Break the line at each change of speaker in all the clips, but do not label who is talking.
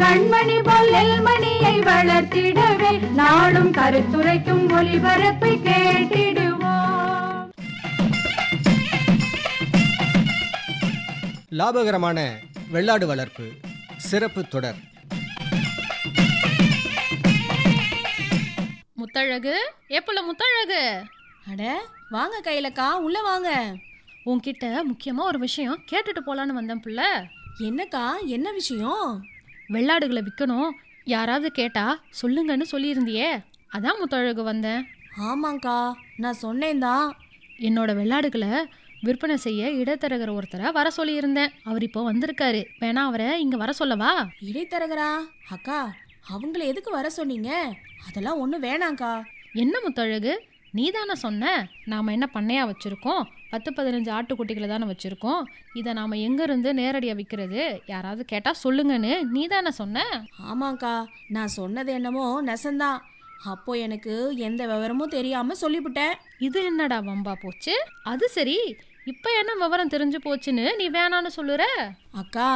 கண்மணி போல் நெல்மணியை வளர்த்திடவே நாளும் கருத்துரைக்கும் ஒளிபரப்பை கேட்டிடுவோம்
லாபகரமான வெள்ளாடு வளர்ப்பு சிறப்பு தொடர்
முத்தழகு எப்பல முத்தழகு
அட வாங்க கையிலக்கா உள்ள வாங்க
உன்கிட்ட முக்கியமா ஒரு விஷயம் கேட்டுட்டு போலான்னு வந்தேன் புள்ள
என்னக்கா என்ன விஷயம்
வெள்ளாடுகளை விற்கணும் யாராவது கேட்டா சொல்லுங்கன்னு சொல்லியிருந்தியே அதான் முத்தழகு வந்தேன்
ஆமாங்க்கா நான் சொன்னேன் தான்
என்னோட வெள்ளாடுகளை விற்பனை செய்ய இடைத்தரகர் ஒருத்தரை வர சொல்லியிருந்தேன் அவர் இப்போ வந்திருக்காரு வேணா அவரை இங்கே வர சொல்லவா
இடைத்தரகரா அக்கா அவங்கள எதுக்கு வர சொன்னீங்க அதெல்லாம் ஒன்றும் வேணாங்க்கா
என்ன முத்தழகு நீ தானே சொன்ன நாம் என்ன பண்ணையாக வச்சுருக்கோம் பத்து பதினஞ்சு ஆட்டுக்குட்டிகளை தானே வச்சுருக்கோம் இதை நாம் எங்கேருந்து நேரடியாக விற்கிறது யாராவது கேட்டால் சொல்லுங்கன்னு நீ தானே சொன்ன
ஆமாங்க்கா நான் சொன்னது என்னமோ நெசந்தான் அப்போ எனக்கு எந்த விவரமும் தெரியாமல் சொல்லிவிட்டேன்
இது என்னடா வம்பா போச்சு அது சரி இப்போ என்ன விவரம் தெரிஞ்சு போச்சுன்னு நீ வேணான்னு சொல்லுற
அக்கா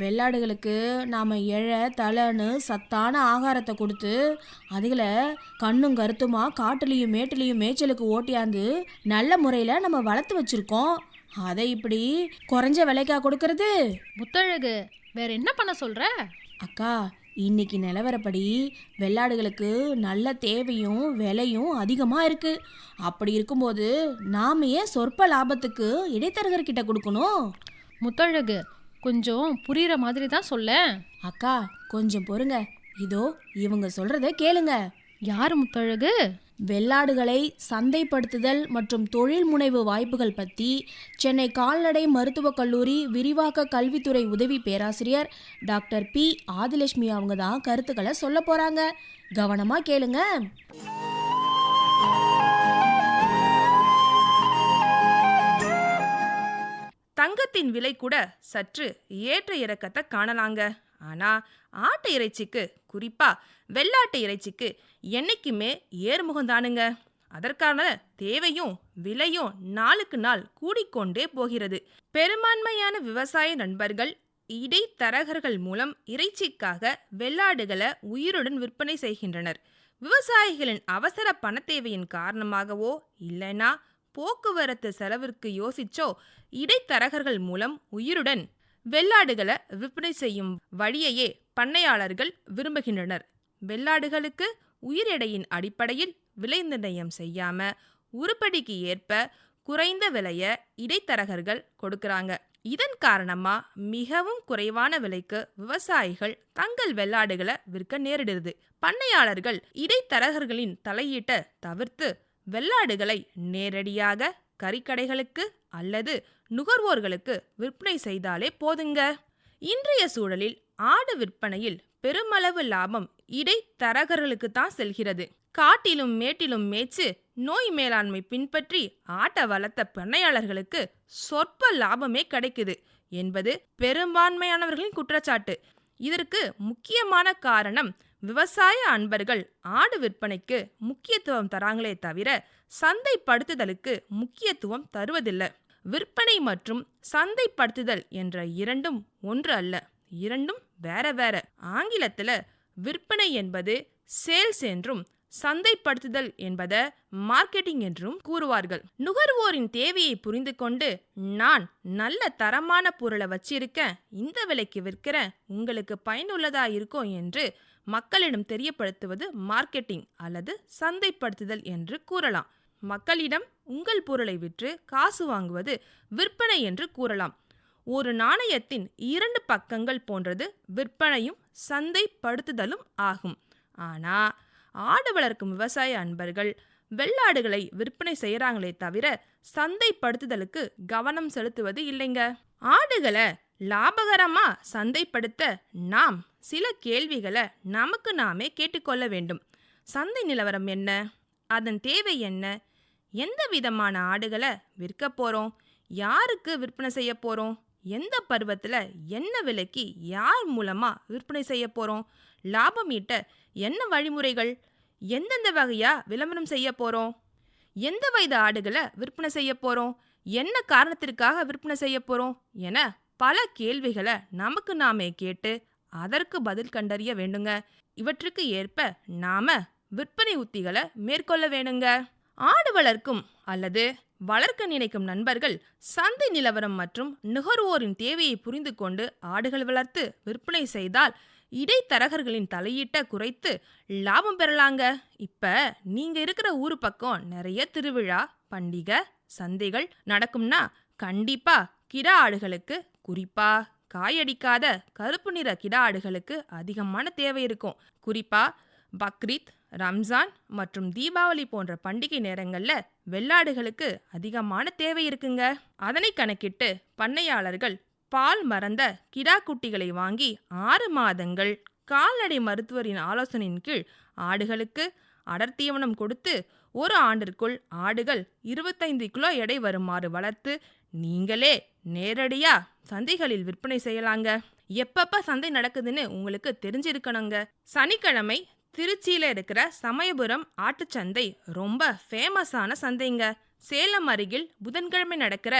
வெள்ளாடுகளுக்கு நாம் எழை தலைன்னு சத்தான ஆகாரத்தை கொடுத்து அதுகளை கண்ணும் கருத்துமா காட்டுலேயும் மேட்டுலேயும் மேய்ச்சலுக்கு ஓட்டியாந்து நல்ல முறையில் நம்ம வளர்த்து வச்சுருக்கோம் அதை இப்படி குறைஞ்ச விலைக்கா கொடுக்கறது
முத்தழகு வேற என்ன பண்ண சொல்கிற
அக்கா இன்னைக்கு நிலவரப்படி வெள்ளாடுகளுக்கு நல்ல தேவையும் விலையும் அதிகமாக இருக்குது அப்படி இருக்கும்போது நாம ஏன் சொற்ப லாபத்துக்கு இடைத்தரகர்கிட்ட கொடுக்கணும்
முத்தழகு கொஞ்சம் புரிகிற மாதிரி தான் சொல்ல
அக்கா கொஞ்சம் பொறுங்க இதோ இவங்க சொல்கிறத கேளுங்க
யார் முத்தழகு
வெள்ளாடுகளை சந்தைப்படுத்துதல் மற்றும் தொழில் முனைவு வாய்ப்புகள் பற்றி சென்னை கால்நடை மருத்துவக் கல்லூரி விரிவாக்க கல்வித்துறை உதவி பேராசிரியர் டாக்டர் பி ஆதிலட்சுமி அவங்க தான் கருத்துக்களை சொல்ல போகிறாங்க கவனமாக கேளுங்க
தங்கத்தின் விலை கூட சற்று ஏற்ற இறக்கத்தை காணலாங்க ஆனால் ஆட்டு இறைச்சிக்கு குறிப்பாக வெள்ளாட்டு இறைச்சிக்கு என்றைக்குமே ஏர்முகம் தானுங்க அதற்கான தேவையும் விலையும் நாளுக்கு நாள் கூடிக்கொண்டே போகிறது பெரும்பான்மையான விவசாய நண்பர்கள் இடைத்தரகர்கள் மூலம் இறைச்சிக்காக வெள்ளாடுகளை உயிருடன் விற்பனை செய்கின்றனர் விவசாயிகளின் அவசர பண தேவையின் காரணமாகவோ இல்லைனா போக்குவரத்து செலவிற்கு யோசிச்சோ இடைத்தரகர்கள் மூலம் உயிருடன் வெள்ளாடுகளை விற்பனை செய்யும் வழியையே பண்ணையாளர்கள் விரும்புகின்றனர் வெள்ளாடுகளுக்கு உயிர் எடையின் அடிப்படையில் விலை நிர்ணயம் செய்யாம உருப்படிக்கு ஏற்ப குறைந்த விலைய இடைத்தரகர்கள் கொடுக்கறாங்க இதன் காரணமா மிகவும் குறைவான விலைக்கு விவசாயிகள் தங்கள் வெள்ளாடுகளை விற்க நேரிடுது பண்ணையாளர்கள் இடைத்தரகர்களின் தலையீட்டை தவிர்த்து வெள்ளாடுகளை நேரடியாக கறிக்கடைகளுக்கு அல்லது நுகர்வோர்களுக்கு விற்பனை செய்தாலே போதுங்க இன்றைய சூழலில் ஆடு விற்பனையில் பெருமளவு லாபம் இடை தரகர்களுக்கு தான் செல்கிறது காட்டிலும் மேட்டிலும் மேய்ச்சு நோய் மேலாண்மை பின்பற்றி ஆட்ட வளர்த்த பண்ணையாளர்களுக்கு சொற்ப லாபமே கிடைக்குது என்பது பெரும்பான்மையானவர்களின் குற்றச்சாட்டு இதற்கு முக்கியமான காரணம் விவசாய அன்பர்கள் ஆடு விற்பனைக்கு முக்கியத்துவம் தராங்களே தவிர சந்தைப்படுத்துதலுக்கு முக்கியத்துவம் தருவதில்லை விற்பனை மற்றும் சந்தைப்படுத்துதல் என்ற இரண்டும் ஒன்று அல்ல இரண்டும் வேற வேற ஆங்கிலத்தில் விற்பனை என்பது சேல்ஸ் என்றும் சந்தைப்படுத்துதல் என்பதை மார்க்கெட்டிங் என்றும் கூறுவார்கள் நுகர்வோரின் தேவையை புரிந்து கொண்டு நான் நல்ல தரமான பொருளை வச்சிருக்க இந்த விலைக்கு விற்கிறேன் உங்களுக்கு பயனுள்ளதா இருக்கும் என்று மக்களிடம் தெரியப்படுத்துவது மார்க்கெட்டிங் அல்லது சந்தைப்படுத்துதல் என்று கூறலாம் மக்களிடம் உங்கள் பொருளை விற்று காசு வாங்குவது விற்பனை என்று கூறலாம் ஒரு நாணயத்தின் இரண்டு பக்கங்கள் போன்றது விற்பனையும் சந்தைப்படுத்துதலும் ஆகும் ஆனால் ஆடு வளர்க்கும் விவசாய அன்பர்கள் வெள்ளாடுகளை விற்பனை செய்கிறாங்களே தவிர சந்தைப்படுத்துதலுக்கு கவனம் செலுத்துவது இல்லைங்க ஆடுகளை லாபகரமாக சந்தைப்படுத்த நாம் சில கேள்விகளை நமக்கு நாமே கேட்டுக்கொள்ள வேண்டும் சந்தை நிலவரம் என்ன அதன் தேவை என்ன எந்த விதமான ஆடுகளை விற்க போகிறோம் யாருக்கு விற்பனை செய்ய போகிறோம் எந்த பருவத்தில் என்ன விலைக்கு யார் மூலமாக விற்பனை செய்ய போகிறோம் லாபம் ஈட்ட என்ன வழிமுறைகள் எந்தெந்த வகையாக விளம்பரம் செய்ய போகிறோம் எந்த வயது ஆடுகளை விற்பனை செய்ய போகிறோம் என்ன காரணத்திற்காக விற்பனை செய்ய போகிறோம் என பல கேள்விகளை நமக்கு நாமே கேட்டு அதற்கு பதில் கண்டறிய வேண்டுங்க இவற்றுக்கு ஏற்ப நாம விற்பனை உத்திகளை மேற்கொள்ள வேணுங்க ஆடு வளர்க்கும் அல்லது வளர்க்க நினைக்கும் நண்பர்கள் சந்தை நிலவரம் மற்றும் நுகர்வோரின் தேவையை புரிந்து கொண்டு ஆடுகள் வளர்த்து விற்பனை செய்தால் இடைத்தரகர்களின் தலையீட்டை குறைத்து லாபம் பெறலாங்க இப்போ நீங்கள் இருக்கிற ஊர் பக்கம் நிறைய திருவிழா பண்டிகை சந்தைகள் நடக்கும்னா கண்டிப்பாக கிடா ஆடுகளுக்கு குறிப்பாக காயடிக்காத கருப்பு நிற கிடா ஆடுகளுக்கு அதிகமான தேவை இருக்கும் குறிப்பாக பக்ரீத் ரம்ஜான் மற்றும் தீபாவளி போன்ற பண்டிகை நேரங்களில் வெள்ளாடுகளுக்கு அதிகமான தேவை இருக்குங்க அதனை கணக்கிட்டு பண்ணையாளர்கள் பால் மறந்த கிடா குட்டிகளை வாங்கி ஆறு மாதங்கள் கால்நடை மருத்துவரின் ஆலோசனையின் கீழ் ஆடுகளுக்கு அடர்த்தீவனம் கொடுத்து ஒரு ஆண்டிற்குள் ஆடுகள் இருபத்தைந்து கிலோ எடை வருமாறு வளர்த்து நீங்களே நேரடியாக சந்தைகளில் விற்பனை செய்யலாங்க எப்பப்ப சந்தை நடக்குதுன்னு உங்களுக்கு தெரிஞ்சிருக்கணுங்க சனிக்கிழமை திருச்சியில் இருக்கிற சமயபுரம் ஆட்டுச்சந்தை ரொம்ப ஃபேமஸான சந்தைங்க சேலம் அருகில் புதன்கிழமை நடக்கிற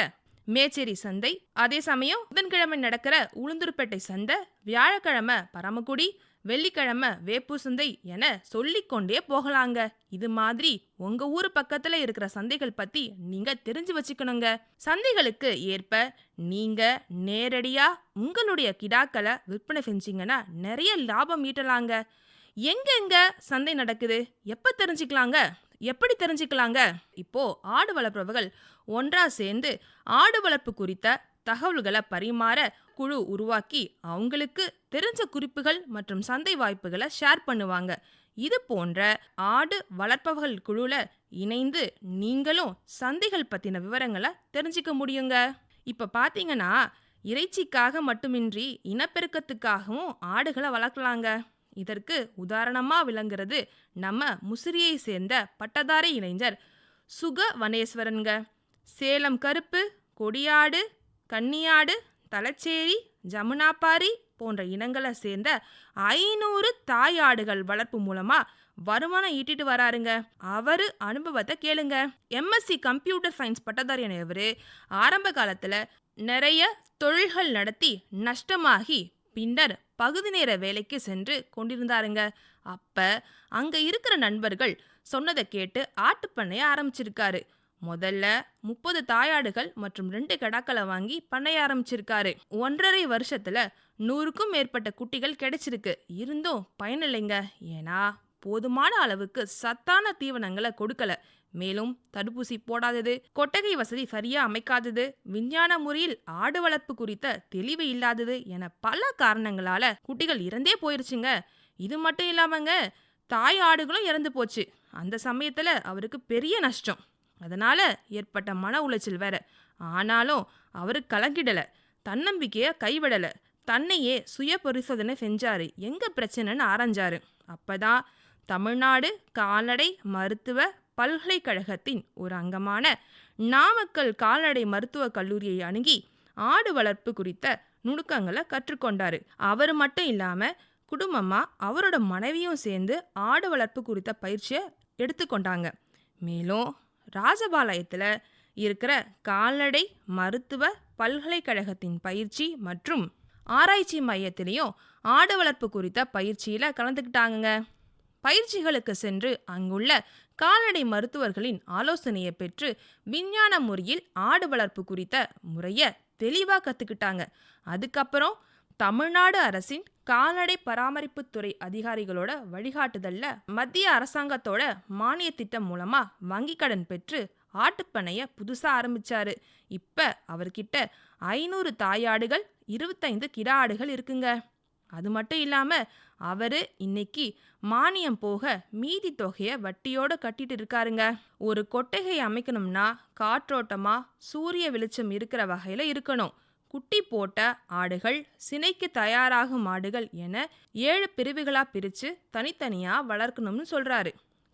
மேச்சேரி சந்தை அதே சமயம் புதன்கிழமை நடக்கிற உளுந்தூர்பேட்டை சந்தை வியாழக்கிழமை பரமக்குடி வெள்ளிக்கிழமை வேப்பூர் சந்தை என சொல்லிக்கொண்டே போகலாங்க இது மாதிரி உங்க ஊர் பக்கத்துல இருக்கிற சந்தைகள் பத்தி நீங்க தெரிஞ்சு வச்சுக்கணுங்க சந்தைகளுக்கு ஏற்ப நீங்க நேரடியா உங்களுடைய கிடாக்களை விற்பனை செஞ்சீங்கன்னா நிறைய லாபம் ஈட்டலாங்க எங்கெங்க சந்தை நடக்குது எப்போ தெரிஞ்சுக்கலாங்க எப்படி தெரிஞ்சுக்கலாங்க இப்போ ஆடு வளர்ப்பவர்கள் ஒன்றா சேர்ந்து ஆடு வளர்ப்பு குறித்த தகவல்களை பரிமாற குழு உருவாக்கி அவங்களுக்கு தெரிஞ்ச குறிப்புகள் மற்றும் சந்தை வாய்ப்புகளை ஷேர் பண்ணுவாங்க இது போன்ற ஆடு வளர்ப்பவர்கள் குழுல இணைந்து நீங்களும் சந்தைகள் பத்தின விவரங்களை தெரிஞ்சுக்க முடியுங்க இப்ப பாத்தீங்கன்னா இறைச்சிக்காக மட்டுமின்றி இனப்பெருக்கத்துக்காகவும் ஆடுகளை வளர்க்கலாங்க இதற்கு உதாரணமாக விளங்குறது நம்ம முசிறியை சேர்ந்த பட்டதாரி இளைஞர் சுக வனேஸ்வரன்க சேலம் கருப்பு கொடியாடு கன்னியாடு தலச்சேரி ஜமுனாப்பாரி போன்ற இனங்களை சேர்ந்த ஐநூறு தாயாடுகள் வளர்ப்பு மூலமாக வருமானம் ஈட்டிட்டு வராருங்க அவர் அனுபவத்தை கேளுங்க எம்எஸ்சி கம்ப்யூட்டர் சயின்ஸ் பட்டதாரியான இவர் ஆரம்ப காலத்தில் நிறைய தொழில்கள் நடத்தி நஷ்டமாகி பின்னர் பகுதி நேர வேலைக்கு சென்று கொண்டிருந்தாருங்க அப்ப அங்க இருக்கிற நண்பர்கள் சொன்னதை கேட்டு ஆட்டுப்பண்ணைய ஆரம்பிச்சிருக்காரு முதல்ல முப்பது தாயாடுகள் மற்றும் ரெண்டு கடாக்களை வாங்கி பண்ணைய ஆரம்பிச்சிருக்காரு ஒன்றரை வருஷத்துல நூறுக்கும் மேற்பட்ட குட்டிகள் கிடைச்சிருக்கு இருந்தும் பயனில்லைங்க ஏன்னா போதுமான அளவுக்கு சத்தான தீவனங்களை கொடுக்கல மேலும் தடுப்பூசி போடாதது கொட்டகை வசதி சரியா அமைக்காதது விஞ்ஞான முறையில் ஆடு வளர்ப்பு குறித்த தெளிவு இல்லாதது என பல காரணங்களால குட்டிகள் இறந்தே போயிருச்சுங்க இது மட்டும் இல்லாமங்க தாய் ஆடுகளும் இறந்து போச்சு அந்த சமயத்துல அவருக்கு பெரிய நஷ்டம் அதனால ஏற்பட்ட மன உளைச்சல் வேற ஆனாலும் அவரு கலக்கிடல தன்னம்பிக்கையை கைவிடல தன்னையே சுய பரிசோதனை செஞ்சாரு எங்க பிரச்சனைன்னு ஆரஞ்சாரு அப்பதான் தமிழ்நாடு கால்நடை மருத்துவ பல்கலைக்கழகத்தின் ஒரு அங்கமான நாமக்கல் கால்நடை மருத்துவக் கல்லூரியை அணுகி ஆடு வளர்ப்பு குறித்த நுணுக்கங்களை கற்றுக்கொண்டார் அவர் மட்டும் இல்லாமல் குடும்பமாக அவரோட மனைவியும் சேர்ந்து ஆடு வளர்ப்பு குறித்த பயிற்சியை எடுத்துக்கொண்டாங்க மேலும் ராஜபாளையத்தில் இருக்கிற கால்நடை மருத்துவ பல்கலைக்கழகத்தின் பயிற்சி மற்றும் ஆராய்ச்சி மையத்திலையும் ஆடு வளர்ப்பு குறித்த பயிற்சியில் கலந்துக்கிட்டாங்க பயிற்சிகளுக்கு சென்று அங்குள்ள கால்நடை மருத்துவர்களின் ஆலோசனையை பெற்று விஞ்ஞான முறையில் ஆடு வளர்ப்பு குறித்த முறையை தெளிவாக கற்றுக்கிட்டாங்க அதுக்கப்புறம் தமிழ்நாடு அரசின் கால்நடை பராமரிப்புத்துறை அதிகாரிகளோட வழிகாட்டுதல்ல மத்திய அரசாங்கத்தோட மானிய திட்டம் மூலமா வங்கி கடன் பெற்று ஆட்டுப்பனைய புதுசா ஆரம்பிச்சாரு இப்ப அவர்கிட்ட ஐநூறு தாயாடுகள் இருபத்தைந்து கிடா ஆடுகள் இருக்குங்க அது மட்டும் இல்லாம அவரு இன்னைக்கு மானியம் போக மீதி தொகையை வட்டியோட கட்டிட்டு இருக்காருங்க ஒரு கொட்டகை அமைக்கணும்னா காற்றோட்டமா சூரிய வெளிச்சம் இருக்கிற வகையில இருக்கணும் குட்டி போட்ட ஆடுகள் சினைக்கு தயாராகும் ஆடுகள் என ஏழு பிரிவுகளாக பிரித்து தனித்தனியாக வளர்க்கணும்னு சொல்கிறாரு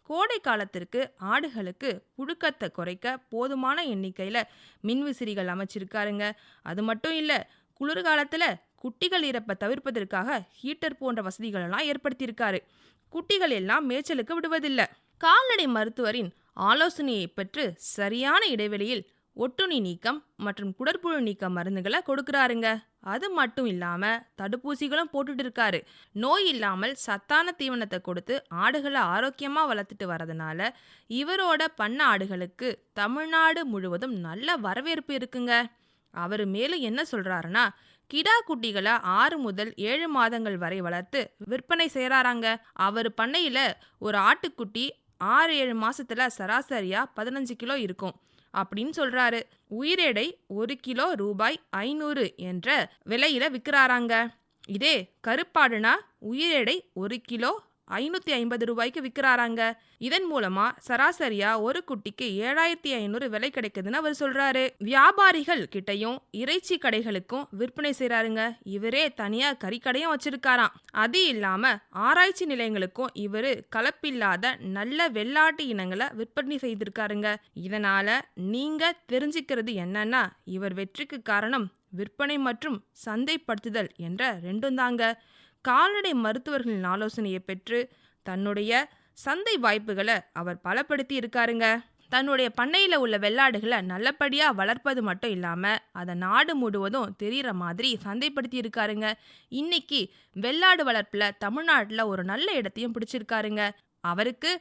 கோடை காலத்திற்கு ஆடுகளுக்கு புழுக்கத்தை குறைக்க போதுமான எண்ணிக்கையில் மின்விசிறிகள் அமைச்சிருக்காருங்க அது மட்டும் இல்லை குளிர்காலத்தில் குட்டிகள் இறப்பை தவிர்ப்பதற்காக ஹீட்டர் போன்ற வசதிகளெல்லாம் ஏற்படுத்தியிருக்காரு குட்டிகள் எல்லாம் மேய்ச்சலுக்கு விடுவதில்லை கால்நடை மருத்துவரின் ஆலோசனையை பெற்று சரியான இடைவெளியில் ஒட்டுணி நீக்கம் மற்றும் குடற்புழு நீக்க மருந்துகளை கொடுக்குறாருங்க அது மட்டும் இல்லாமல் தடுப்பூசிகளும் போட்டுட்டு இருக்காரு நோய் இல்லாமல் சத்தான தீவனத்தை கொடுத்து ஆடுகளை ஆரோக்கியமாக வளர்த்துட்டு வரதுனால இவரோட பண்ண ஆடுகளுக்கு தமிழ்நாடு முழுவதும் நல்ல வரவேற்பு இருக்குங்க அவர் மேலும் என்ன சொல்கிறாருன்னா கிடா குட்டிகளை ஆறு முதல் ஏழு மாதங்கள் வரை வளர்த்து விற்பனை செய்கிறாராங்க அவர் பண்ணையில் ஒரு ஆட்டுக்குட்டி ஆறு ஏழு மாதத்தில் சராசரியாக பதினஞ்சு கிலோ இருக்கும் அப்படின்னு சொல்கிறாரு உயிரேடை ஒரு கிலோ ரூபாய் ஐநூறு என்ற விலையில் விற்கிறாராங்க இதே கருப்பாடுனா உயிரேடை ஒரு கிலோ ஐநூற்றி ஐம்பது ரூபாய்க்கு விற்கிறாராங்க இதன் மூலமாக சராசரியாக ஒரு குட்டிக்கு ஏழாயிரத்தி ஐநூறு விலை கிடைக்குதுன்னு அவர் சொல்கிறாரு வியாபாரிகள் கிட்டையும் இறைச்சி கடைகளுக்கும் விற்பனை செய்கிறாருங்க இவரே தனியாக கறிக்கடையும் வச்சிருக்காராம் அது இல்லாமல் ஆராய்ச்சி நிலையங்களுக்கும் இவர் கலப்பில்லாத நல்ல வெள்ளாட்டு இனங்களை விற்பனை செய்திருக்காருங்க இதனால் நீங்கள் தெரிஞ்சுக்கிறது என்னன்னா இவர் வெற்றிக்கு காரணம் விற்பனை மற்றும் சந்தைப்படுத்துதல் என்ற ரெண்டும் தாங்க கால்நடை மருத்துவர்களின் ஆலோசனையை பெற்று தன்னுடைய சந்தை வாய்ப்புகளை அவர் பலப்படுத்தி இருக்காருங்க தன்னுடைய பண்ணையில் உள்ள வெள்ளாடுகளை நல்லபடியாக வளர்ப்பது மட்டும் இல்லாமல் அதை நாடு முழுவதும் தெரிகிற மாதிரி சந்தைப்படுத்தி இருக்காருங்க இன்னைக்கு வெள்ளாடு வளர்ப்பில் தமிழ்நாட்டில் ஒரு நல்ல இடத்தையும் பிடிச்சிருக்காருங்க அவருக்கு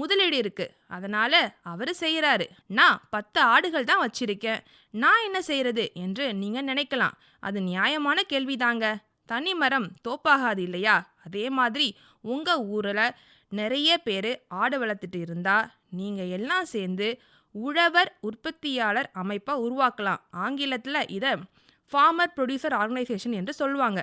முதலீடு இருக்குது அதனால் அவர் செய்கிறாரு நான் பத்து ஆடுகள் தான் வச்சுருக்கேன் நான் என்ன செய்கிறது என்று நீங்கள் நினைக்கலாம் அது நியாயமான கேள்விதாங்க தனி மரம் தோப்பாகாது இல்லையா அதே மாதிரி உங்கள் ஊரில் நிறைய பேர் ஆடு வளர்த்துட்டு இருந்தால் நீங்கள் எல்லாம் சேர்ந்து உழவர் உற்பத்தியாளர் அமைப்பை உருவாக்கலாம் ஆங்கிலத்தில் இதை ஃபார்மர் ப்ரொடியூசர் ஆர்கனைசேஷன் என்று சொல்லுவாங்க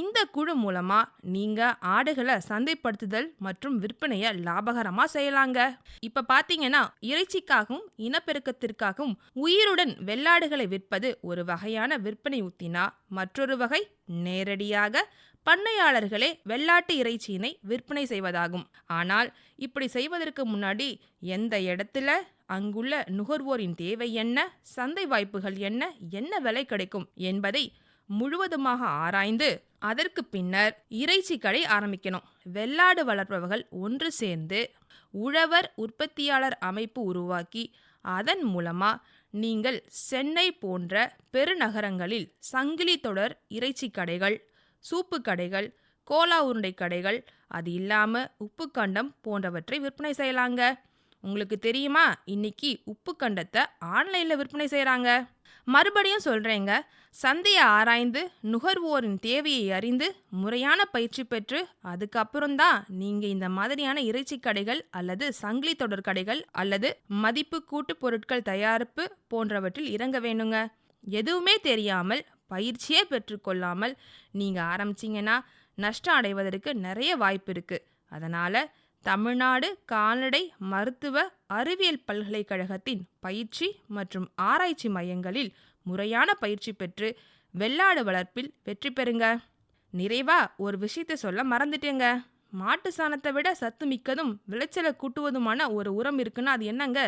இந்த குழு மூலமா நீங்க ஆடுகளை சந்தைப்படுத்துதல் மற்றும் விற்பனையை லாபகரமா செய்யலாங்க இப்போ பார்த்தீங்கன்னா இறைச்சிக்காகவும் இனப்பெருக்கத்திற்காகவும் உயிருடன் வெள்ளாடுகளை விற்பது ஒரு வகையான விற்பனை உத்தினா மற்றொரு வகை நேரடியாக பண்ணையாளர்களே வெள்ளாட்டு இறைச்சியினை விற்பனை செய்வதாகும் ஆனால் இப்படி செய்வதற்கு முன்னாடி எந்த இடத்துல அங்குள்ள நுகர்வோரின் தேவை என்ன சந்தை வாய்ப்புகள் என்ன என்ன விலை கிடைக்கும் என்பதை முழுவதுமாக ஆராய்ந்து அதற்கு பின்னர் இறைச்சி கடை ஆரம்பிக்கணும் வெள்ளாடு வளர்ப்பவர்கள் ஒன்று சேர்ந்து உழவர் உற்பத்தியாளர் அமைப்பு உருவாக்கி அதன் மூலமாக நீங்கள் சென்னை போன்ற பெருநகரங்களில் சங்கிலி தொடர் இறைச்சி கடைகள் சூப்பு கடைகள் கோலா உருண்டை கடைகள் அது இல்லாமல் உப்புக்கண்டம் போன்றவற்றை விற்பனை செய்யலாங்க உங்களுக்கு தெரியுமா இன்னைக்கு உப்புக்கண்டத்தை ஆன்லைனில் விற்பனை செய்கிறாங்க மறுபடியும் சொல்கிறேங்க சந்தையை ஆராய்ந்து நுகர்வோரின் தேவையை அறிந்து முறையான பயிற்சி பெற்று அதுக்கப்புறம்தான் நீங்கள் இந்த மாதிரியான இறைச்சி கடைகள் அல்லது சங்கிலி தொடர் கடைகள் அல்லது மதிப்பு கூட்டு பொருட்கள் தயாரிப்பு போன்றவற்றில் இறங்க வேணுங்க எதுவுமே தெரியாமல் பயிற்சியே பெற்றுக்கொள்ளாமல் நீங்கள் ஆரம்பிச்சிங்கன்னா நஷ்டம் அடைவதற்கு நிறைய வாய்ப்பு இருக்குது அதனால் தமிழ்நாடு கால்நடை மருத்துவ அறிவியல் பல்கலைக்கழகத்தின் பயிற்சி மற்றும் ஆராய்ச்சி மையங்களில் முறையான பயிற்சி பெற்று வெள்ளாடு வளர்ப்பில் வெற்றி பெறுங்க நிறைவா ஒரு விஷயத்தை சொல்ல மறந்துட்டேங்க மாட்டு சாணத்தை விட சத்து மிக்கதும் விளைச்சலை கூட்டுவதுமான ஒரு உரம் இருக்குன்னா அது என்னங்க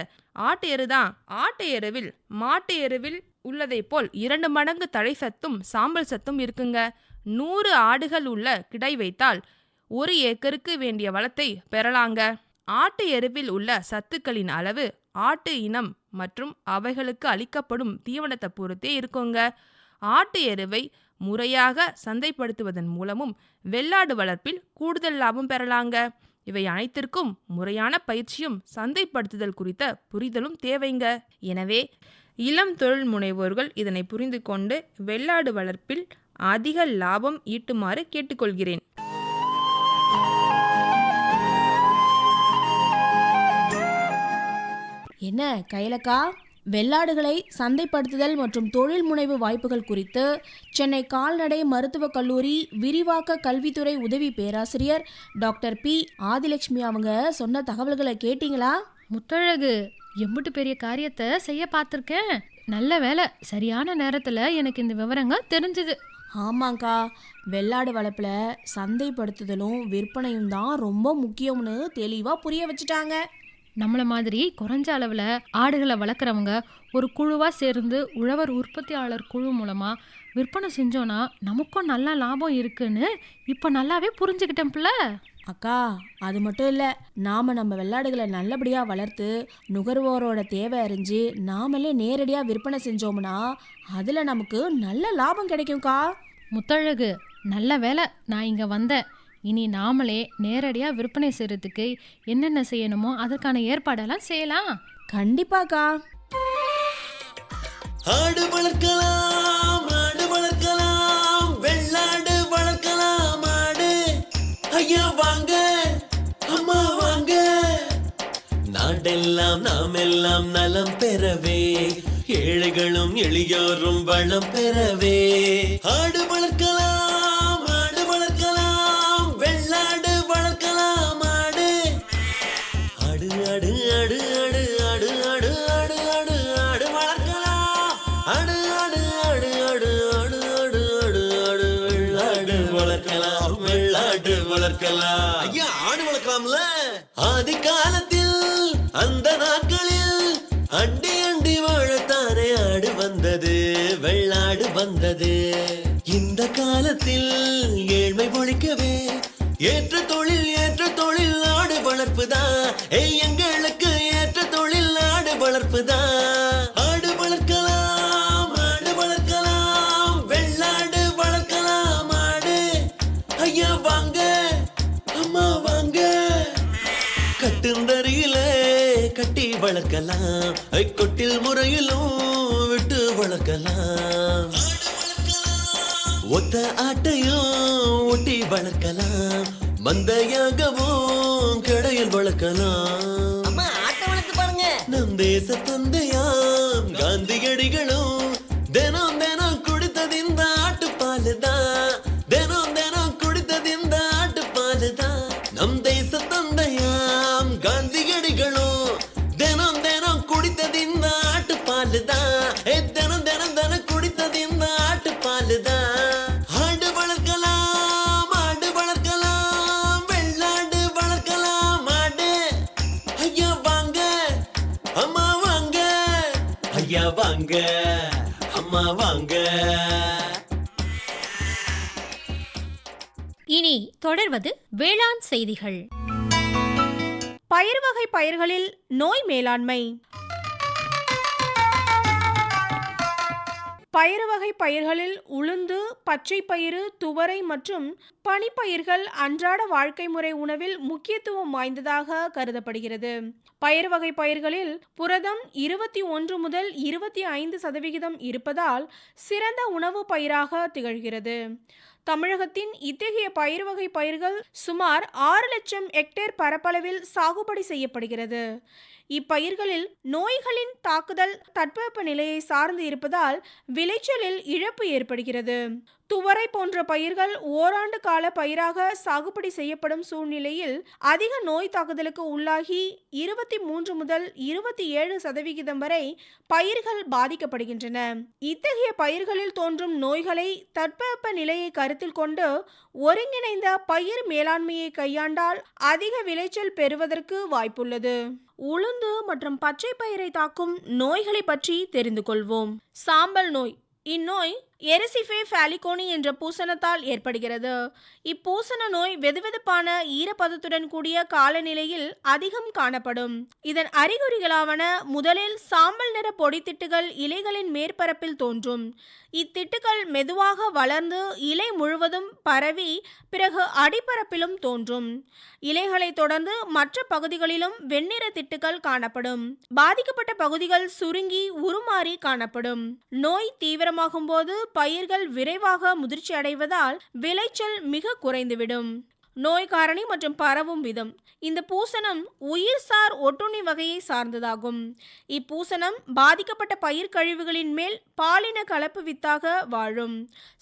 ஆட்டு எரு தான் ஆட்டு எருவில் மாட்டு எருவில் உள்ளதை போல் இரண்டு மடங்கு தழை சத்தும் சாம்பல் சத்தும் இருக்குங்க நூறு ஆடுகள் உள்ள கிடை வைத்தால் ஒரு ஏக்கருக்கு வேண்டிய வளத்தை பெறலாங்க ஆட்டு எருவில் உள்ள சத்துக்களின் அளவு ஆட்டு இனம் மற்றும் அவைகளுக்கு அளிக்கப்படும் தீவனத்தை பொறுத்தே இருக்குங்க ஆட்டு எருவை முறையாக சந்தைப்படுத்துவதன் மூலமும் வெள்ளாடு வளர்ப்பில் கூடுதல் லாபம் பெறலாங்க இவை அனைத்திற்கும் முறையான பயிற்சியும் சந்தைப்படுத்துதல் குறித்த புரிதலும் தேவைங்க எனவே இளம் தொழில் முனைவோர்கள் இதனை புரிந்து கொண்டு வெள்ளாடு வளர்ப்பில் அதிக லாபம் ஈட்டுமாறு கேட்டுக்கொள்கிறேன்
என்ன கைலக்கா வெள்ளாடுகளை சந்தைப்படுத்துதல் மற்றும் தொழில் முனைவு வாய்ப்புகள் குறித்து சென்னை கால்நடை மருத்துவக் கல்லூரி விரிவாக்க கல்வித்துறை உதவி பேராசிரியர் டாக்டர் பி ஆதிலட்சுமி அவங்க சொன்ன தகவல்களை கேட்டிங்களா
முத்தழகு எம்பிட்டு பெரிய காரியத்தை செய்ய பார்த்துருக்கேன் நல்ல வேலை சரியான நேரத்தில் எனக்கு இந்த விவரங்கள் தெரிஞ்சுது
ஆமாங்க்கா வெள்ளாடு வளர்ப்பில் சந்தைப்படுத்துதலும் விற்பனையும் தான் ரொம்ப முக்கியம்னு தெளிவாக புரிய வச்சுட்டாங்க
நம்மள மாதிரி குறைஞ்ச அளவில் ஆடுகளை வளர்க்குறவங்க ஒரு குழுவாக சேர்ந்து உழவர் உற்பத்தியாளர் குழு மூலமாக விற்பனை செஞ்சோன்னா நமக்கும் நல்லா லாபம் இருக்குன்னு இப்போ நல்லாவே புரிஞ்சுக்கிட்டேன்ல
அக்கா அது மட்டும் இல்லை நாம் நம்ம வெள்ளாடுகளை நல்லபடியாக வளர்த்து நுகர்வோரோட தேவை அறிஞ்சு நாமளே நேரடியாக விற்பனை செஞ்சோம்னா அதில் நமக்கு நல்ல லாபம் கிடைக்கும்க்கா
முத்தழகு நல்ல வேலை நான் இங்கே வந்தேன் இனி நாமளே நேரடியாக விற்பனை செய்கிறதுக்கு என்னென்ன செய்யணுமோ அதற்கான ஏற்பாடெல்லாம் செய்யலாம்
கண்டிப்பாக்கா
ஆடு வளர்க்கலாம் ஆடு வளர்க்கலாம் வெள்ளாடு வளர்க்கலாம் ஆடு ஐயா வாங்க அம்மா வாங்க நாடெல்லாம் நாம் எல்லாம் நலம் பெறவே ஏழைகளும் எளியோரும் வளம் பெறவே ஆடு வளர்க்கலாம் வந்தது இந்த காலத்தில் ஏழ்மை ஒழிக்கவே ஏற்ற தொழில் ஏற்ற தொழில் நாடு வளர்ப்பு தான் எங்களுக்கு ஏற்ற தொழில் நாடு வளர்ப்பு தான் கட்டி வளர்க்கலாம் கொட்டில் முறையிலும் விட்டு வளர்க்கலாம் ஒத்த ஆட்டையும் ஒட்டி வளர்க்கலாம் மந்தையாகவும் கடையில் வளர்க்கலாம் நம் தேச தந்தையாம் காந்தியடிகளும் தினம் தினம் குடித்தது இந்த ஆட்டுப்பால் தான் தினம் தினம் குடித்தது இந்த ஆட்டுப்பால் தான் நம் தேச தந்தையாம் காந்தியடிகளும் தினம் தினம் குடித்தது இந்த ஆட்டுப்பால் தான் ஐயா வாங்க அம்மா வாங்க
இனி தொடர்வது வேளாண் செய்திகள் பயிர் வகை பயிர்களில் நோய் மேலாண்மை பயிறு வகை பயிர்களில் உளுந்து பச்சை பயிறு துவரை மற்றும் பனிப்பயிர்கள் அன்றாட வாழ்க்கை முறை உணவில் முக்கியத்துவம் வாய்ந்ததாக கருதப்படுகிறது பயிர் வகை பயிர்களில் புரதம் இருபத்தி ஒன்று முதல் இருபத்தி ஐந்து சதவிகிதம் இருப்பதால் சிறந்த உணவு பயிராக திகழ்கிறது தமிழகத்தின் இத்தகைய பயிர் வகை பயிர்கள் சுமார் ஆறு லட்சம் ஹெக்டேர் பரப்பளவில் சாகுபடி செய்யப்படுகிறது இப்பயிர்களில் நோய்களின் தாக்குதல் தட்பவெப்ப நிலையை சார்ந்து இருப்பதால் விளைச்சலில் இழப்பு ஏற்படுகிறது துவரை போன்ற பயிர்கள் ஓராண்டு கால பயிராக சாகுபடி செய்யப்படும் சூழ்நிலையில் அதிக நோய் தாக்குதலுக்கு உள்ளாகி இருபத்தி மூன்று முதல் இருபத்தி ஏழு சதவிகிதம் வரை பயிர்கள் பாதிக்கப்படுகின்றன இத்தகைய பயிர்களில் தோன்றும் நோய்களை தட்பவெப்ப நிலையை கருத்தில் கொண்டு ஒருங்கிணைந்த பயிர் மேலாண்மையை கையாண்டால் அதிக விளைச்சல் பெறுவதற்கு வாய்ப்புள்ளது உளுந்து மற்றும் பச்சை பயிரை தாக்கும் நோய்களை பற்றி தெரிந்து கொள்வோம் சாம்பல் நோய் இந்நோய் எரிசிஃபே ஃபாலிகோனி என்ற பூசணத்தால் ஏற்படுகிறது இப்பூசண நோய் வெதுவெதுப்பான ஈரப்பதத்துடன் கூடிய காலநிலையில் அதிகம் காணப்படும் இதன் அறிகுறிகளாவன முதலில் சாம்பல் நிற பொடித்திட்டுகள் இலைகளின் மேற்பரப்பில் தோன்றும் இத்திட்டுகள் மெதுவாக வளர்ந்து இலை முழுவதும் பரவி பிறகு அடிப்பரப்பிலும் தோன்றும் இலைகளை தொடர்ந்து மற்ற பகுதிகளிலும் வெண்ணிற திட்டுகள் காணப்படும் பாதிக்கப்பட்ட பகுதிகள் சுருங்கி உருமாறி காணப்படும் நோய் தீவிரமாகும் போது பயிர்கள் விரைவாக முதிர்ச்சி அடைவதால் விளைச்சல் மிக குறைந்துவிடும் நோய் காரணி மற்றும் பரவும் விதம் இந்த பூசணம் உயிர்சார் ஒட்டுண்ணி வகையை சார்ந்ததாகும் இப்பூசணம் பாதிக்கப்பட்ட பயிர் கழிவுகளின் மேல் பாலின கலப்பு வித்தாக வாழும்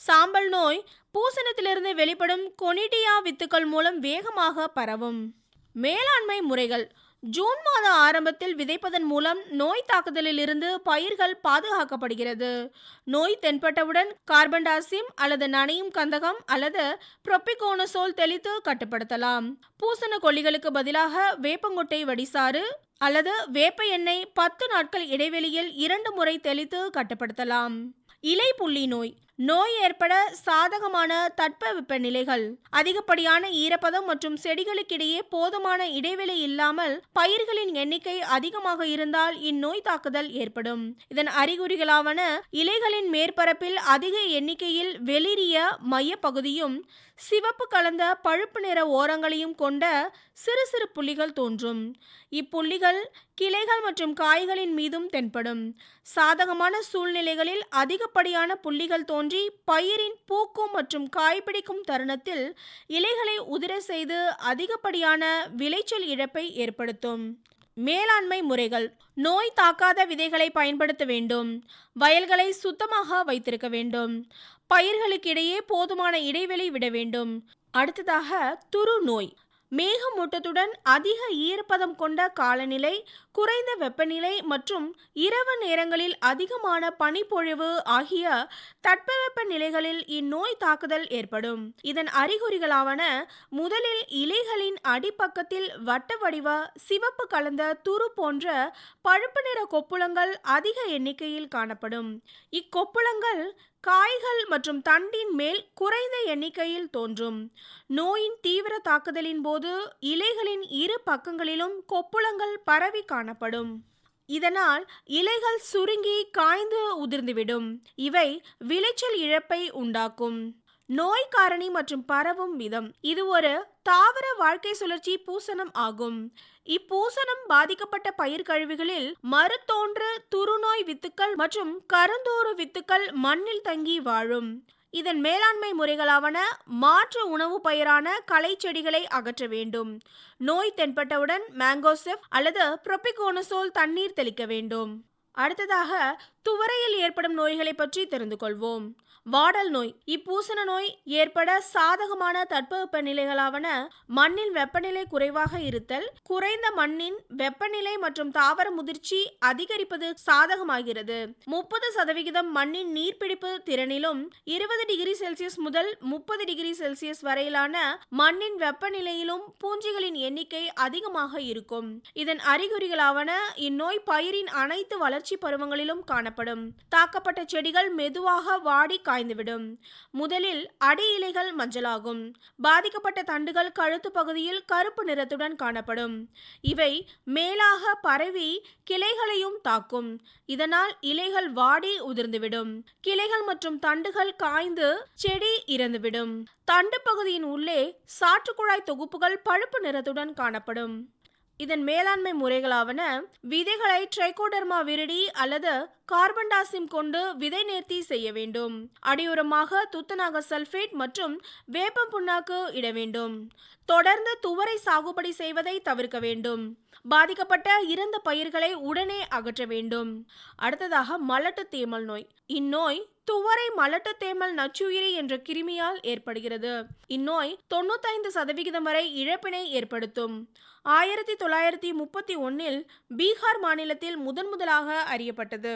சாம்பல் நோய் பூசணத்திலிருந்து வெளிப்படும் கொனிடியா வித்துக்கள் மூலம் வேகமாக பரவும் மேலாண்மை முறைகள் ஜூன் மாத ஆரம்பத்தில் விதைப்பதன் மூலம் நோய் தாக்குதலில் இருந்து பயிர்கள் பாதுகாக்கப்படுகிறது நோய் தென்பட்டவுடன் கார்பன் கார்பன்டாசிம் அல்லது நனையும் கந்தகம் அல்லது புரொப்பிகோனசோல் தெளித்து கட்டுப்படுத்தலாம் பூசண கொல்லிகளுக்கு பதிலாக வேப்பங்கொட்டை வடிசாறு அல்லது வேப்ப எண்ணெய் பத்து நாட்கள் இடைவெளியில் இரண்டு முறை தெளித்து கட்டுப்படுத்தலாம் இலை புள்ளி நோய் நோய் ஏற்பட சாதகமான தட்பவெப்ப நிலைகள் அதிகப்படியான ஈரப்பதம் மற்றும் செடிகளுக்கிடையே போதுமான இடைவெளி இல்லாமல் பயிர்களின் எண்ணிக்கை அதிகமாக இருந்தால் இந்நோய் தாக்குதல் ஏற்படும் இதன் அறிகுறிகளாவன இலைகளின் மேற்பரப்பில் அதிக எண்ணிக்கையில் வெளிரிய மைய பகுதியும் சிவப்பு கலந்த பழுப்பு நிற ஓரங்களையும் கொண்ட சிறு சிறு புள்ளிகள் தோன்றும் இப்புள்ளிகள் கிளைகள் மற்றும் காய்களின் மீதும் தென்படும் சாதகமான சூழ்நிலைகளில் அதிகப்படியான புள்ளிகள் தோன்றி பயிரின் பூக்கும் மற்றும் காய்பிடிக்கும் தருணத்தில் இலைகளை உதிர செய்து அதிகப்படியான விளைச்சல் இழப்பை ஏற்படுத்தும் மேலாண்மை முறைகள் நோய் தாக்காத விதைகளை பயன்படுத்த வேண்டும் வயல்களை சுத்தமாக வைத்திருக்க வேண்டும் பயிர்களுக்கிடையே போதுமான இடைவெளி விட வேண்டும் அடுத்ததாக துரு நோய் மேகமூட்டத்துடன் அதிக ஈரப்பதம் கொண்ட காலநிலை குறைந்த வெப்பநிலை மற்றும் இரவு நேரங்களில் அதிகமான பனிப்பொழிவு ஆகிய தட்பவெப்ப நிலைகளில் இந்நோய் தாக்குதல் ஏற்படும் இதன் அறிகுறிகளாவன முதலில் இலைகளின் அடிப்பக்கத்தில் வட்ட வடிவ சிவப்பு கலந்த துரு போன்ற பழுப்பு நிற கொப்புளங்கள் அதிக எண்ணிக்கையில் காணப்படும் இக்கொப்புளங்கள் காய்கள் மற்றும் தண்டின் மேல் குறைந்த எண்ணிக்கையில் தோன்றும் நோயின் தீவிர தாக்குதலின் போது இலைகளின் இரு பக்கங்களிலும் கொப்புளங்கள் பரவி காண காணப்படும் இதனால் இலைகள் சுருங்கி காய்ந்து உதிர்ந்துவிடும் இவை விளைச்சல் இழப்பை உண்டாக்கும் நோய் காரணி மற்றும் பரவும் விதம் இது ஒரு தாவர வாழ்க்கை சுழற்சி பூசணம் ஆகும் இப்பூசணம் பாதிக்கப்பட்ட பயிர் கழிவுகளில் மறுத்தோன்று துருநோய் வித்துக்கள் மற்றும் கருந்தோறு வித்துக்கள் மண்ணில் தங்கி வாழும் இதன் மேலாண்மை முறைகளாவன மாற்று உணவு பயிரான களை செடிகளை அகற்ற வேண்டும் நோய் தென்பட்டவுடன் மேங்கோசெஃப் அல்லது புரொபிகோனசோல் தண்ணீர் தெளிக்க வேண்டும் அடுத்ததாக துவரையில் ஏற்படும் நோய்களை பற்றி தெரிந்து கொள்வோம் வாடல் நோய் இப்பூசண நோய் ஏற்பட சாதகமான தட்பவெப்ப நிலைகளாவன மண்ணில் வெப்பநிலை குறைவாக இருத்தல் குறைந்த மண்ணின் வெப்பநிலை மற்றும் தாவர முதிர்ச்சி அதிகரிப்பது சாதகமாகிறது முப்பது சதவிகிதம் மண்ணின் நீர்பிடிப்பு திறனிலும் இருபது டிகிரி செல்சியஸ் முதல் முப்பது டிகிரி செல்சியஸ் வரையிலான மண்ணின் வெப்பநிலையிலும் பூஞ்சிகளின் எண்ணிக்கை அதிகமாக இருக்கும் இதன் அறிகுறிகளாவன இந்நோய் பயிரின் அனைத்து வளர்ச்சி பருவங்களிலும் காணப்படும் காணப்படும் தாக்கப்பட்ட செடிகள் மெதுவாக வாடி காய்ந்துவிடும் முதலில் அடி இலைகள் மஞ்சளாகும் பாதிக்கப்பட்ட தண்டுகள் கழுத்து பகுதியில் கருப்பு நிறத்துடன் காணப்படும் இவை மேலாக பரவி கிளைகளையும் தாக்கும் இதனால் இலைகள் வாடி உதிர்ந்துவிடும் கிளைகள் மற்றும் தண்டுகள் காய்ந்து செடி இறந்துவிடும் தண்டு பகுதியின் உள்ளே சாற்றுக்குழாய் தொகுப்புகள் பழுப்பு நிறத்துடன் காணப்படும் இதன் மேலாண்மை முறைகளாவன விதைகளை ட்ரைகோடர்மா விரடி அல்லது கார்பன் டாசிம் கொண்டு விதை நேர்த்தி செய்ய வேண்டும் அடியுரமாக துத்தநாக சல்பேட் மற்றும் வேப்பம் புண்ணாக்கு இட வேண்டும் தொடர்ந்து துவரை சாகுபடி செய்வதை தவிர்க்க வேண்டும் பாதிக்கப்பட்ட இறந்த பயிர்களை உடனே அகற்ற வேண்டும் அடுத்ததாக மலட்டு தேமல் நோய் இந்நோய் துவரை மலட்டு தேமல் நச்சுயிரி என்ற கிருமியால் ஏற்படுகிறது இந்நோய் தொண்ணூத்தைந்து சதவிகிதம் வரை இழப்பினை ஏற்படுத்தும் ஆயிரத்தி தொள்ளாயிரத்தி முப்பத்தி ஒன்னில் பீகார் மாநிலத்தில் முதன் முதலாக அறியப்பட்டது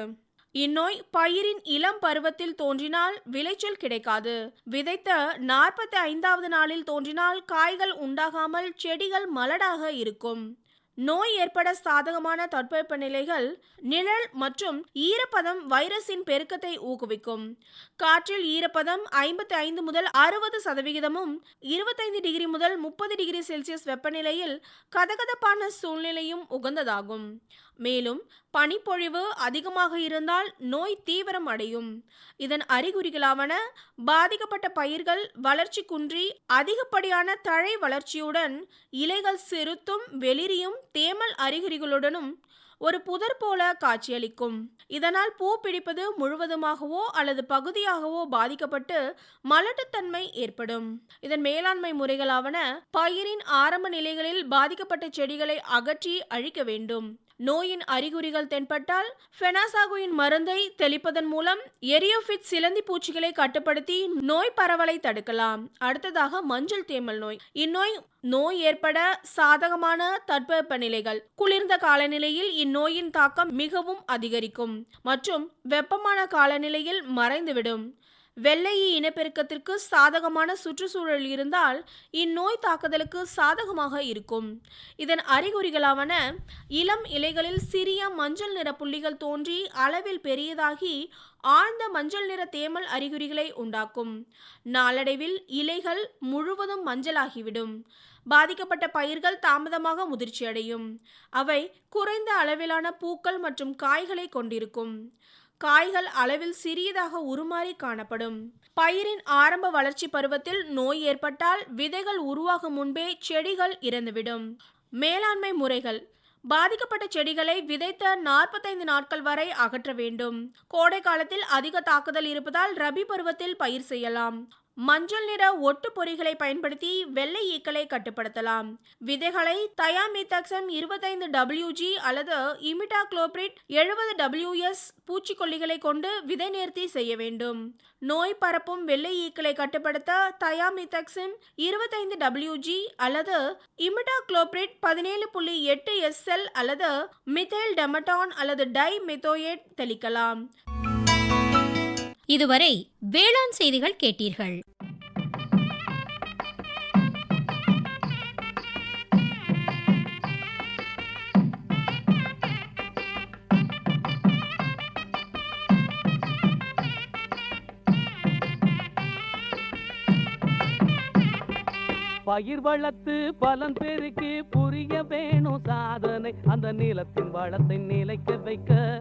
இந்நோய் பயிரின் இளம் பருவத்தில் தோன்றினால் விளைச்சல் கிடைக்காது விதைத்த நாற்பத்தி ஐந்தாவது நாளில் தோன்றினால் காய்கள் உண்டாகாமல் செடிகள் மலடாக இருக்கும் நோய் ஏற்பட சாதகமான தட்பவெப்ப நிலைகள் நிழல் மற்றும் ஈரப்பதம் வைரஸின் பெருக்கத்தை ஊக்குவிக்கும் காற்றில் ஈரப்பதம் ஐம்பத்தி ஐந்து முதல் அறுபது சதவிகிதமும் இருபத்தைந்து டிகிரி முதல் முப்பது டிகிரி செல்சியஸ் வெப்பநிலையில் கதகதப்பான சூழ்நிலையும் உகந்ததாகும் மேலும் பனிப்பொழிவு அதிகமாக இருந்தால் நோய் தீவிரம் அடையும் இதன் அறிகுறிகளாவன பாதிக்கப்பட்ட பயிர்கள் வளர்ச்சி குன்றி அதிகப்படியான தழை வளர்ச்சியுடன் இலைகள் சிறுத்தும் வெளிரியும் தேமல் அறிகுறிகளுடனும் ஒரு புதர் போல காட்சியளிக்கும் இதனால் பூ பிடிப்பது முழுவதுமாகவோ அல்லது பகுதியாகவோ பாதிக்கப்பட்டு மலட்டுத்தன்மை ஏற்படும் இதன் மேலாண்மை முறைகளாவன பயிரின் ஆரம்ப நிலைகளில் பாதிக்கப்பட்ட செடிகளை அகற்றி அழிக்க வேண்டும் நோயின் அறிகுறிகள் தென்பட்டால் ஃபெனாசாகுயின் மருந்தை தெளிப்பதன் மூலம் எரியோஃபிட் சிலந்தி பூச்சிகளை கட்டுப்படுத்தி நோய் பரவலை தடுக்கலாம் அடுத்ததாக மஞ்சள் தேமல் நோய் இந்நோய் நோய் ஏற்பட சாதகமான தட்பவெப்ப நிலைகள் குளிர்ந்த காலநிலையில் இந்நோயின் தாக்கம் மிகவும் அதிகரிக்கும் மற்றும் வெப்பமான காலநிலையில் மறைந்துவிடும் வெள்ளையி இனப்பெருக்கத்திற்கு சாதகமான சுற்றுச்சூழல் இருந்தால் இந்நோய் தாக்குதலுக்கு சாதகமாக இருக்கும் இதன் அறிகுறிகளாவன இளம் இலைகளில் சிறிய மஞ்சள் நிற புள்ளிகள் தோன்றி அளவில் பெரியதாகி ஆழ்ந்த மஞ்சள் நிற தேமல் அறிகுறிகளை உண்டாக்கும் நாளடைவில் இலைகள் முழுவதும் மஞ்சளாகிவிடும் பாதிக்கப்பட்ட பயிர்கள் தாமதமாக முதிர்ச்சியடையும் அவை குறைந்த அளவிலான பூக்கள் மற்றும் காய்களை கொண்டிருக்கும் காய்கள் அளவில் சிறியதாக உருமாறி காணப்படும் பயிரின் ஆரம்ப வளர்ச்சி பருவத்தில் நோய் ஏற்பட்டால் விதைகள் உருவாகும் முன்பே செடிகள் இறந்துவிடும் மேலாண்மை முறைகள் பாதிக்கப்பட்ட செடிகளை விதைத்த நாற்பத்தைந்து நாட்கள் வரை அகற்ற வேண்டும் கோடை காலத்தில் அதிக தாக்குதல் இருப்பதால் ரபி பருவத்தில் பயிர் செய்யலாம் மஞ்சள் நிற ஒட்டு பொறிகளை பயன்படுத்தி வெள்ளை ஈக்களை கட்டுப்படுத்தலாம் விதைகளை தயாமித்தாக்சம் இருபத்தைந்து டபிள்யூஜி அல்லது இமிட்டா குளோபிரிட் எழுபது டபிள்யூஎஸ் பூச்சிக்கொல்லிகளை கொண்டு விதை நேர்த்தி செய்ய வேண்டும் நோய் பரப்பும் வெள்ளை ஈக்களை கட்டுப்படுத்த தயாமித்தக்சிம் இருபத்தைந்து டபிள்யூஜி அல்லது இமிடா குளோபிரிட் பதினேழு புள்ளி எட்டு எஸ்எல் அல்லது மிதைல் டெமட்டான் அல்லது டை மெத்தோயேட் தெளிக்கலாம் இதுவரை வேளாண் செய்திகள் கேட்டீர்கள்
பயிர் வளர்த்து பலன் பெருக்கு புரிய வேணும் சாதனை அந்த நீளத்தின் வளத்தை நிலைக்க வைக்க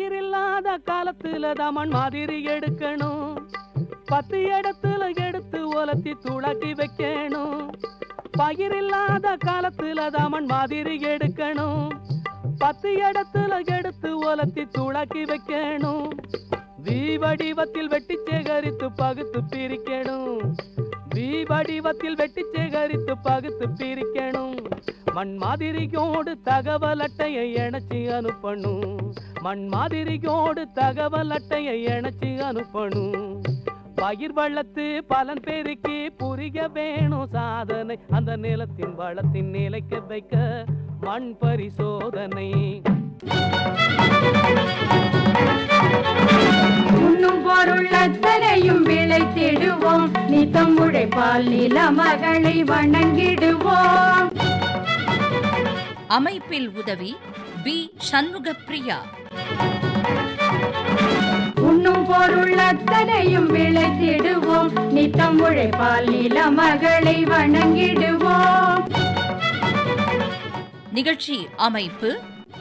உயிர் இல்லாத காலத்துல தமன் மாதிரி எடுக்கணும் பத்து இடத்துல எடுத்து உலத்தி துளக்கி வைக்கணும் பயிர் இல்லாத காலத்துல தமன் மாதிரி எடுக்கணும் பத்து இடத்துல எடுத்து உலத்தி துளக்கி வைக்கணும் வடிவத்தில் வெட்டி சேகரித்து பகுத்து பிரிக்கணும் பி வடிவத்தில் வெட்டி சேகரித்து பகுத்து பிரிக்கணும் மண் மாதிரியோடு தகவல் அட்டையை இணைச்சி அனுப்பணும் மண் மாதிரியோடு தகவல் அட்டையை இணைச்சி அனுப்பணும் பயிர் வளத்து பலன் பெருக்கி புரிய வேணும் சாதனை அந்த நிலத்தின் வளத்தின் நிலைக்கு வைக்க மண் பரிசோதனை
உண்ணும் பொருளத்தனையும் விளைத்திடுவோம் நீ தம்முடைப்பால் நில மகளை வணங்கிடுவோம்
அமைப்பில் உதவி பி பிரியா
உண்ணும் பொருளத்தனையும் தேடுவோம் நீ தம்முழைப்பால் நில மகளை வணங்கிடுவோம்
நிகழ்ச்சி அமைப்பு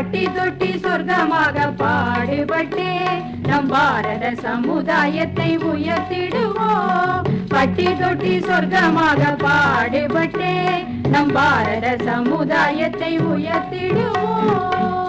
தட்டி தொட்டி சொர்க்கமாக பாடுபட்டே நம் பாரத சமுதாயத்தை உயர்த்திடுவோ பட்டி தொட்டி சொர்க்கமாக பாடுபட்டே நம் பாரத சமுதாயத்தை உயர்த்திடுவோ